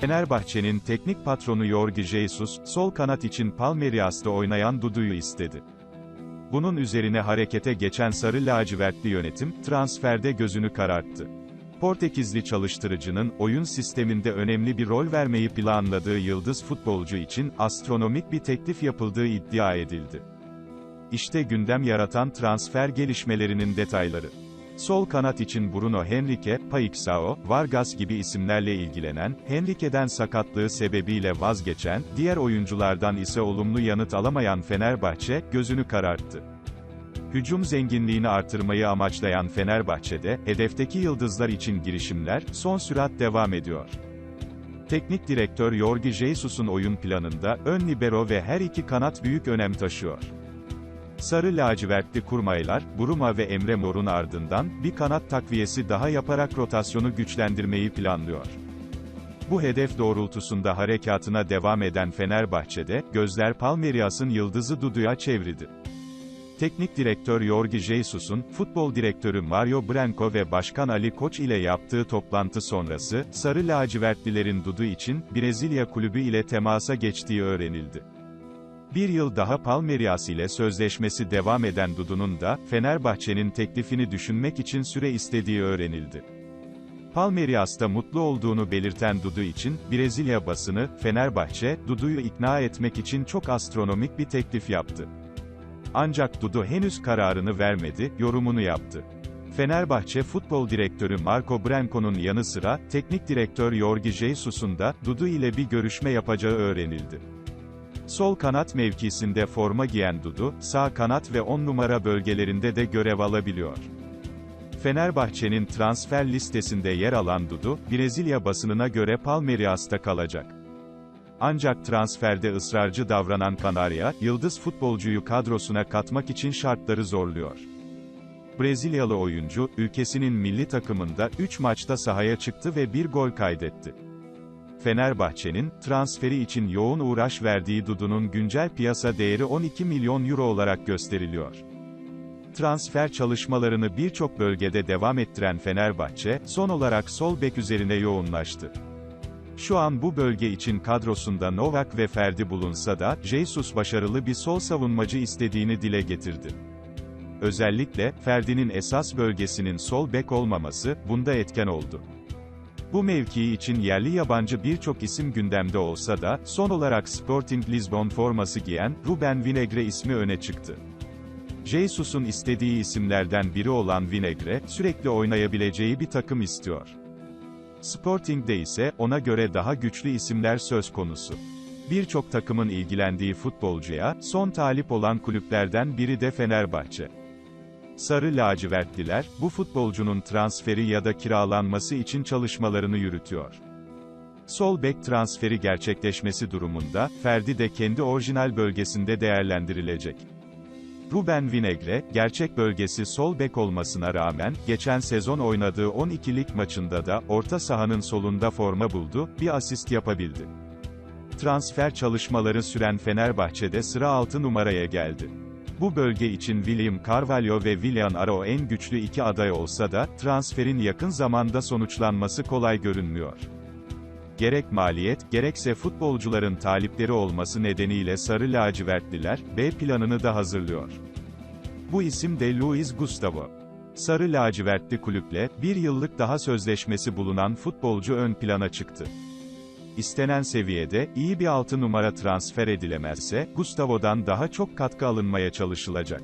Fenerbahçe'nin teknik patronu Jorge Jesus, sol kanat için Palmeiras'ta oynayan Dudu'yu istedi. Bunun üzerine harekete geçen sarı lacivertli yönetim, transferde gözünü kararttı. Portekizli çalıştırıcının, oyun sisteminde önemli bir rol vermeyi planladığı yıldız futbolcu için, astronomik bir teklif yapıldığı iddia edildi. İşte gündem yaratan transfer gelişmelerinin detayları. Sol kanat için Bruno Henrique, Paixão, Vargas gibi isimlerle ilgilenen, Henrique'den sakatlığı sebebiyle vazgeçen, diğer oyunculardan ise olumlu yanıt alamayan Fenerbahçe, gözünü kararttı. Hücum zenginliğini artırmayı amaçlayan Fenerbahçe'de, hedefteki yıldızlar için girişimler, son sürat devam ediyor. Teknik direktör Jorge Jesus'un oyun planında, ön libero ve her iki kanat büyük önem taşıyor. Sarı lacivertli kurmaylar, Buruma ve Emre Mor'un ardından, bir kanat takviyesi daha yaparak rotasyonu güçlendirmeyi planlıyor. Bu hedef doğrultusunda harekatına devam eden Fenerbahçe'de, gözler Palmeiras'ın yıldızı Dudu'ya çevrildi. Teknik direktör Jorge Jesus'un, futbol direktörü Mario Branco ve Başkan Ali Koç ile yaptığı toplantı sonrası, Sarı lacivertlilerin Dudu için, Brezilya kulübü ile temasa geçtiği öğrenildi. Bir yıl daha Palmeiras ile sözleşmesi devam eden Dudu'nun da, Fenerbahçe'nin teklifini düşünmek için süre istediği öğrenildi. Palmeiras'ta mutlu olduğunu belirten Dudu için, Brezilya basını, Fenerbahçe, Dudu'yu ikna etmek için çok astronomik bir teklif yaptı. Ancak Dudu henüz kararını vermedi, yorumunu yaptı. Fenerbahçe Futbol Direktörü Marco Branco'nun yanı sıra, Teknik Direktör Jorge Jesus'un da, Dudu ile bir görüşme yapacağı öğrenildi. Sol kanat mevkisinde forma giyen Dudu, sağ kanat ve 10 numara bölgelerinde de görev alabiliyor. Fenerbahçe'nin transfer listesinde yer alan Dudu, Brezilya basınına göre Palmeiras'ta kalacak. Ancak transferde ısrarcı davranan Kanarya, yıldız futbolcuyu kadrosuna katmak için şartları zorluyor. Brezilyalı oyuncu, ülkesinin milli takımında 3 maçta sahaya çıktı ve bir gol kaydetti. Fenerbahçe'nin, transferi için yoğun uğraş verdiği Dudu'nun güncel piyasa değeri 12 milyon euro olarak gösteriliyor. Transfer çalışmalarını birçok bölgede devam ettiren Fenerbahçe, son olarak sol bek üzerine yoğunlaştı. Şu an bu bölge için kadrosunda Novak ve Ferdi bulunsa da, Jesus başarılı bir sol savunmacı istediğini dile getirdi. Özellikle, Ferdi'nin esas bölgesinin sol bek olmaması, bunda etken oldu. Bu mevkii için yerli yabancı birçok isim gündemde olsa da, son olarak Sporting Lisbon forması giyen, Ruben Vinegre ismi öne çıktı. Jesus'un istediği isimlerden biri olan Vinegre, sürekli oynayabileceği bir takım istiyor. Sporting'de ise, ona göre daha güçlü isimler söz konusu. Birçok takımın ilgilendiği futbolcuya, son talip olan kulüplerden biri de Fenerbahçe. Sarı lacivertliler, bu futbolcunun transferi ya da kiralanması için çalışmalarını yürütüyor. Sol bek transferi gerçekleşmesi durumunda, Ferdi de kendi orijinal bölgesinde değerlendirilecek. Ruben Vinegre, gerçek bölgesi sol bek olmasına rağmen, geçen sezon oynadığı 12'lik maçında da, orta sahanın solunda forma buldu, bir asist yapabildi. Transfer çalışmaları süren Fenerbahçe'de sıra 6 numaraya geldi. Bu bölge için William Carvalho ve Willian Aro en güçlü iki aday olsa da, transferin yakın zamanda sonuçlanması kolay görünmüyor. Gerek maliyet, gerekse futbolcuların talipleri olması nedeniyle Sarı lacivertliler, B planını da hazırlıyor. Bu isim de Luis Gustavo. Sarı lacivertli kulüple, bir yıllık daha sözleşmesi bulunan futbolcu ön plana çıktı. İstenen seviyede, iyi bir altı numara transfer edilemezse, Gustavo'dan daha çok katkı alınmaya çalışılacak.